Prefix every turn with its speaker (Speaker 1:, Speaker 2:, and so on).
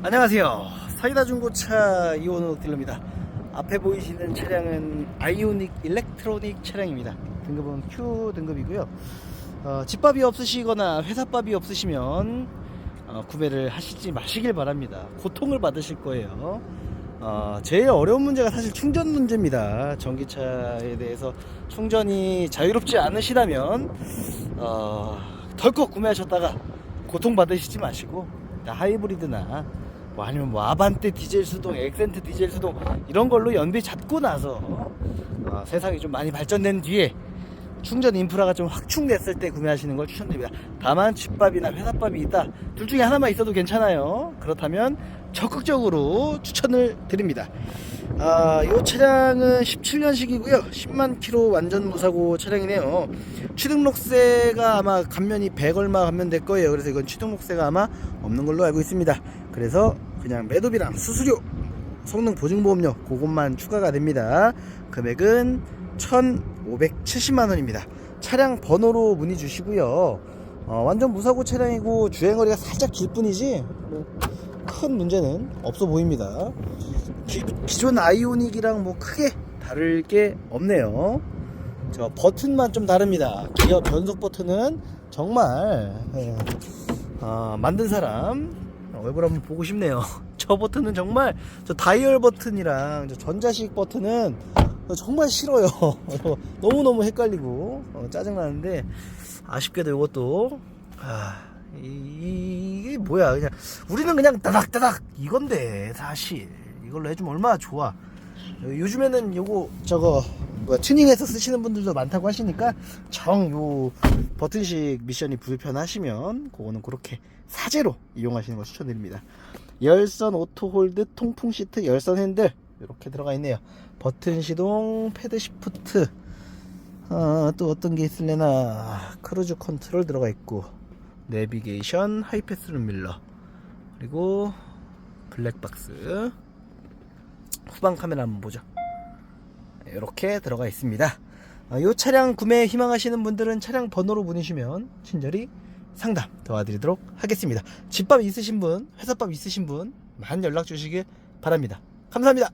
Speaker 1: 안녕하세요. 사이다 중고차 이원호 딜러입니다. 앞에 보이시는 차량은 아이오닉 일렉트로닉 차량입니다. 등급은 Q 등급이고요. 어, 집밥이 없으시거나 회사밥이 없으시면 어, 구매를 하시지 마시길 바랍니다. 고통을 받으실 거예요. 어, 제일 어려운 문제가 사실 충전 문제입니다. 전기차에 대해서 충전이 자유롭지 않으시다면 어, 덜컥 구매하셨다가 고통 받으시지 마시고 하이브리드나 뭐 아니면 뭐 아반떼 디젤 수동, 엑센트 디젤 수동 이런 걸로 연비 잡고 나서 어, 세상이 좀 많이 발전된 뒤에 충전 인프라가 좀 확충됐을 때 구매하시는 걸 추천드립니다. 다만 집밥이나 회사밥이 있다. 둘 중에 하나만 있어도 괜찮아요. 그렇다면 적극적으로 추천을 드립니다. 아, 이 차량은 17년식이고요. 10만 킬로 완전 무사고 차량이네요. 취등록세가 아마 감면이 100 얼마 감면될 거예요. 그래서 이건 취등록세가 아마 없는 걸로 알고 있습니다. 그래서 그냥 매도비랑 수수료, 성능 보증보험료 그것만 추가가 됩니다. 금액은 1,570만 원입니다. 차량 번호로 문의 주시고요. 어, 완전 무사고 차량이고 주행거리가 살짝 길 뿐이지 뭐 큰 문제는 없어 보입니다. 기, 기존 아이오닉이랑 뭐 크게 다를 게 없네요. 저 버튼만 좀 다릅니다. 기어 변속 버튼은 정말 예, 어, 만든 사람 얼굴 한번 보고 싶네요. 저 버튼은 정말 저 다이얼 버튼이랑 저 전자식 버튼은 정말 싫어요. 너무 너무 헷갈리고 어, 짜증 나는데 아쉽게도 이것도 아, 이, 이게 뭐야 그냥 우리는 그냥 따닥따닥 이건데 사실 이걸로 해주면 얼마나 좋아. 요즘에는 요거 저거 뭐야 튜닝해서 쓰시는 분들도 많다고 하시니까 정 요 버튼식 미션이 불편하시면 그거는 그렇게 사제로 이용하시는 걸 추천드립니다. 열선 오토홀드 통풍 시트 열선 핸들 이렇게 들어가 있네요. 버튼 시동 패드 시프트 아, 또 어떤 게 있을래나 크루즈 컨트롤 들어가 있고 내비게이션 하이패스 룸밀러 그리고 블랙박스 후방 카메라 한번 보죠. 이렇게 들어가 있습니다. 어, 이 차량 구매 희망하시는 분들은 차량 번호로 문의주시면 친절히 상담 도와드리도록 하겠습니다. 집밥 있으신 분, 회사밥 있으신 분 많이 연락 주시길 바랍니다. 감사합니다.